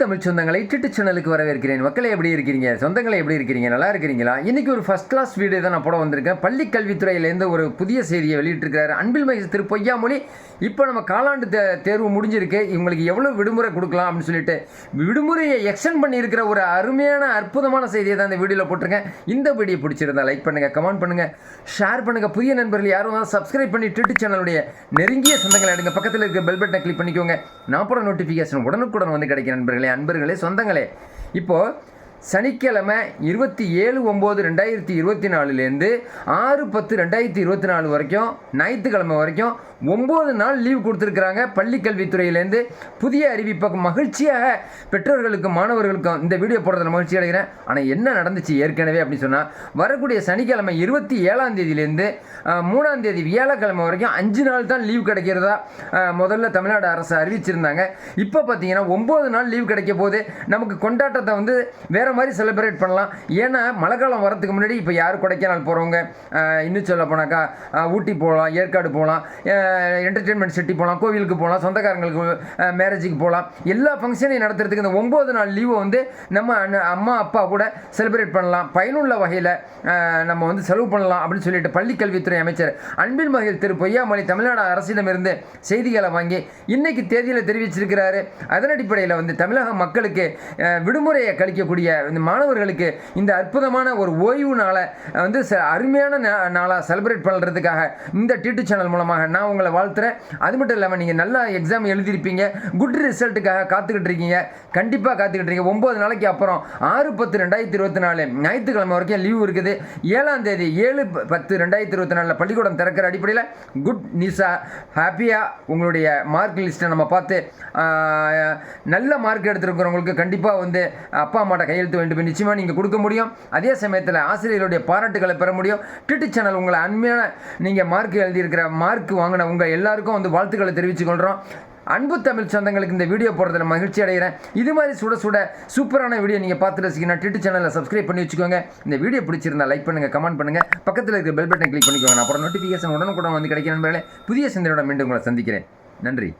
தமிழ் சொந்தங்களை டிட்டு சேனலுக்கு வரவேற்கிறேன். மக்களை எப்படி இருக்கிறீங்க சொந்தங்களை எப்படி இருக்கிறீங்க நல்லா இருக்கிறீங்களா? இன்னைக்கு ஒரு ஃபர்ஸ்ட் கிளாஸ் வீடியோ தான் நான் போட வந்திருக்கேன். பள்ளி கல்வித்துறையிலேருந்து ஒரு புதிய செய்தியை வெளியிட்டிருக்கிறாரு அன்பில் மகேஷ் திரு பொய்யாமொழி. இப்போ நம்ம காலாண்டு தே தேர்வு முடிஞ்சிருக்கு. இவங்களுக்கு எவ்வளோ விடுமுறை கொடுக்கலாம் அப்படின்னு சொல்லிட்டு விடுமுறையை எக்ஸ்டெண்ட் பண்ணியிருக்கிற ஒரு அருமையான அற்புதமான செய்தியை தான் இந்த வீடியோவில் போட்டிருக்கேன். இந்த வீடியோ பிடிச்சிருந்தா லைக் பண்ணுங்கள் கமெண்ட் பண்ணுங்கள் ஷேர் பண்ணுங்கள் புதிய நண்பர்கள் யாரும் தான் சப்ஸ்கிரைப் பண்ணி ட்விட்டு சேனலுடைய நெருங்கிய சொந்தங்களை எடுங்க. பக்கத்தில் இருக்க பெல் பட்டனை கிளிக் பண்ணிக்கோங்க. நான் போட நோட்டிஃபிகேஷன் உடனுக்குடன் வந்து கிடைக்கும் நண்பர்களே. அன்பர்களே சொந்தங்களே. இப்போது சனிக்கிழமை இருபத்தி ஏழு ஒம்பது ரெண்டாயிரத்தி இருபத்தி நாலுலேருந்து ஆறு பத்து ரெண்டாயிரத்தி இருபத்தி நாலு வரைக்கும் ஞாயிற்றுக்கிழமை வரைக்கும் ஒம்பது நாள் லீவ் கொடுத்துருக்குறாங்க பள்ளி கல்வித்துறையிலேருந்து. புதிய அறிவிப்பை மகிழ்ச்சியாக பெற்றோர்களுக்கும் மாணவர்களுக்கும் இந்த வீடியோ போடுறதுல மகிழ்ச்சி அடைகிறேன். ஆனால் என்ன நடந்துச்சு ஏற்கனவே அப்படின்னு சொன்னால் வரக்கூடிய சனிக்கிழமை இருபத்தி ஏழாம் தேதியிலேருந்து மூணாம் தேதி வியாழக்கிழமை வரைக்கும் அஞ்சு நாள் தான் லீவ் கிடைக்கிறதா முதல்ல தமிழ்நாடு அரசு அறிவிச்சிருந்தாங்க. இப்போ பார்த்தீங்கன்னா ஒம்பது நாள் லீவ் கிடைக்க போது நமக்கு கொண்டாட்டத்தை வந்து வேற மாதிரி செலிப்ரேட் பண்ணலாம். ஏன்னா மழை காலம் வரதுக்கு முன்னாடி இப்போ யார் கொடைக்கானல் போகிறவங்க இன்னும் சொல்ல போனாக்கா ஊட்டி போகலாம் ஏற்காடு போகலாம் என்டர்டெயின்மெண்ட் சிட்டி போகலாம் கோவிலுக்கு போகலாம் சொந்தக்காரங்களுக்கு மேரேஜுக்கு போகலாம் எல்லா ஃபங்க்ஷனையும் நடத்துறதுக்கு இந்த ஒம்பது நாள் லீவை வந்து நம்ம அம்மா அப்பா கூட செலிப்ரேட் பண்ணலாம். பயனுள்ள வகையில் நம்ம வந்து செலவு பண்ணலாம் அப்படின்னு சொல்லிட்டு பள்ளி கல்வித்துறை அமைச்சர் அன்பில் மகிழ் திரு பொய்யாமொழி தமிழ்நாடு அரசிடமிருந்து செய்திகளை வாங்கி இன்னைக்கு தேதியில் தெரிவிச்சிருக்கிறாரு. அதன் அடிப்படையில் வந்து தமிழக மக்களுக்கு விடுமுறையை கழிக்கக்கூடிய இந்த மாணவர்களுக்கு இந்த அற்புதமான ஒரு ஓய்வு நாளை வந்து ச- அருமையான நா- நாளாக செலிப்ரேட் பண்ணுறதுக்காக இந்த டிடி சேனல் மூலமாக நான் உங்களை வாழ்த்துறேன். அது மட்டும் இல்லாமல் நீங்கள் நல்லா எக்ஸாம் எழுதியிருப்பீங்க. குட் ரிசல்ட்டுக்காக காத்துக்கிட்டு இருக்கீங்க. கண்டிப்பாக காத்துக்கிட்டு இருக்கீங்க. ஒம்பது நாளைக்கு அப்புறம் ஆறு பத்து ரெண்டாயிரத்தி இருபத்தி நாலு ஞாயிற்றுக்கிழமை வரைக்கும் லீவ் இருக்குது. ஏழாம் தேதி ஏழு ப- பத்து ரெண்டாயிரத்தி இருபத்தி நாலில் பள்ளிக்கூடம் திறக்கிற அடிப்படையில் குட் நியூஸாக ஹாப்பியாக உங்களுடைய மார்க் லிஸ்ட்டை நம்ம பார்த்து நல்ல மார்க் எடுத்திருக்கிறவங்களுக்கு கண்டிப்பாக வந்து அப்பா அம்மாட்ட கையில் செலுத்த வேண்டும் நிச்சயமாக நீங்கள் கொடுக்க முடியும். அதே சமயத்தில் ஆசிரியர்களுடைய பாராட்டுகளை பெற முடியும். டிடி சேனல் உங்களை அண்மையான நீங்கள் மார்க் எழுதியிருக்கிற மார்க் வாங்கின உங்கள் எல்லாருக்கும் வந்து வாழ்த்துக்களை தெரிவித்துக் கொள்கிறோம் அன்பு தமிழ் சொந்தங்களுக்கு இந்த வீடியோ போடுறதுல மகிழ்ச்சி அடைகிறேன். இது மாதிரி சுட சுட சூப்பரான வீடியோ நீங்கள் பார்த்து ரசிக்கணும் டிட்டு சேனலில் சப்ஸ்கிரைப் பண்ணி வச்சுக்கோங்க. இந்த வீடியோ பிடிச்சிருந்தா லைக் பண்ணுங்கள் கமெண்ட் பண்ணுங்கள் பக்கத்தில் இருக்க பெல் பட்டன் கிளிக் பண்ணிக்கோங்க. நான் அப்புறம் நோட்டிஃபிகேஷன் உடனுக்குடன் வந்து கிடைக்கும் நண்பர்களே. புதிய சிந்தனையோட மீண்டும் உங்களை சந்திக்கிறேன். நன்றி.